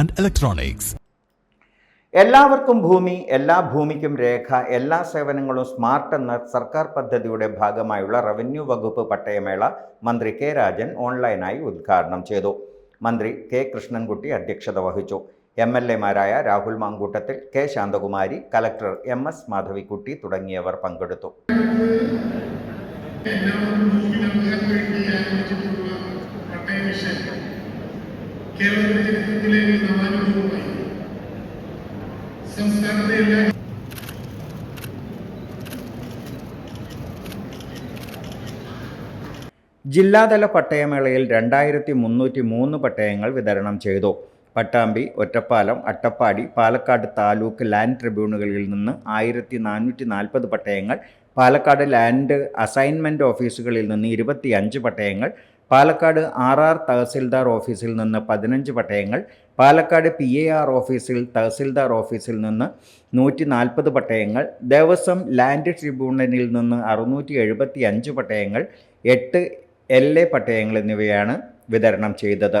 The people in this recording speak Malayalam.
And Electronics. എല്ലാവർക്കും ഭൂമി എല്ലാ ഭൂമിക്കും രേഖ എല്ലാ സേവനങ്ങളും സ്മാർട്ട് എന്ന സർക്കാർ പദ്ധതിയുടെ ഭാഗമായുള്ള റവന്യൂ വകുപ്പ് പട്ടയമേള മന്ത്രി കെ രാജൻ ഓൺലൈനായി ഉദ്ഘാടനം ചെയ്തു. മന്ത്രി കെ കൃഷ്ണൻകുട്ടി അധ്യക്ഷത വഹിച്ചു. M L എമാരായ Rahul Mamkootathil K Shanthakumari collector M S Madhavikutty തുടങ്ങിയവർ പങ്കെടുത്തു. ജില്ലാതല പട്ടയമേളയിൽ രണ്ടായിരത്തി മുന്നൂറ്റി മൂന്ന് പട്ടയങ്ങൾ വിതരണം ചെയ്തു. പട്ടാമ്പി ഒറ്റപ്പാലം അട്ടപ്പാടി പാലക്കാട് താലൂക്ക് ലാൻഡ് ട്രിബ്യൂണലുകളിൽ നിന്ന് ആയിരത്തി നാനൂറ്റി നാൽപ്പത് പട്ടയങ്ങൾ പാലക്കാട് ലാൻഡ് അസൈൻമെന്റ് ഓഫീസുകളിൽ നിന്ന് ഇരുപത്തിയഞ്ച് പട്ടയങ്ങൾ പാലക്കാട് ആർ ആർ തഹസിൽദാർ ഓഫീസിൽ നിന്ന് പതിനഞ്ച് പട്ടയങ്ങൾ പാലക്കാട് പി എ ആർ ഓഫീസിൽ തഹസിൽദാർ ഓഫീസിൽ നിന്ന് നൂറ്റി നാൽപ്പത് പട്ടയങ്ങൾ ദേവസ്വം ലാൻഡ് ട്രിബ്യൂണലിൽ നിന്ന് അറുന്നൂറ്റി എഴുപത്തി അഞ്ച് പട്ടയങ്ങൾ എട്ട് എൽ എ പട്ടയങ്ങൾ എന്നിവയാണ് വിതരണം ചെയ്തത്.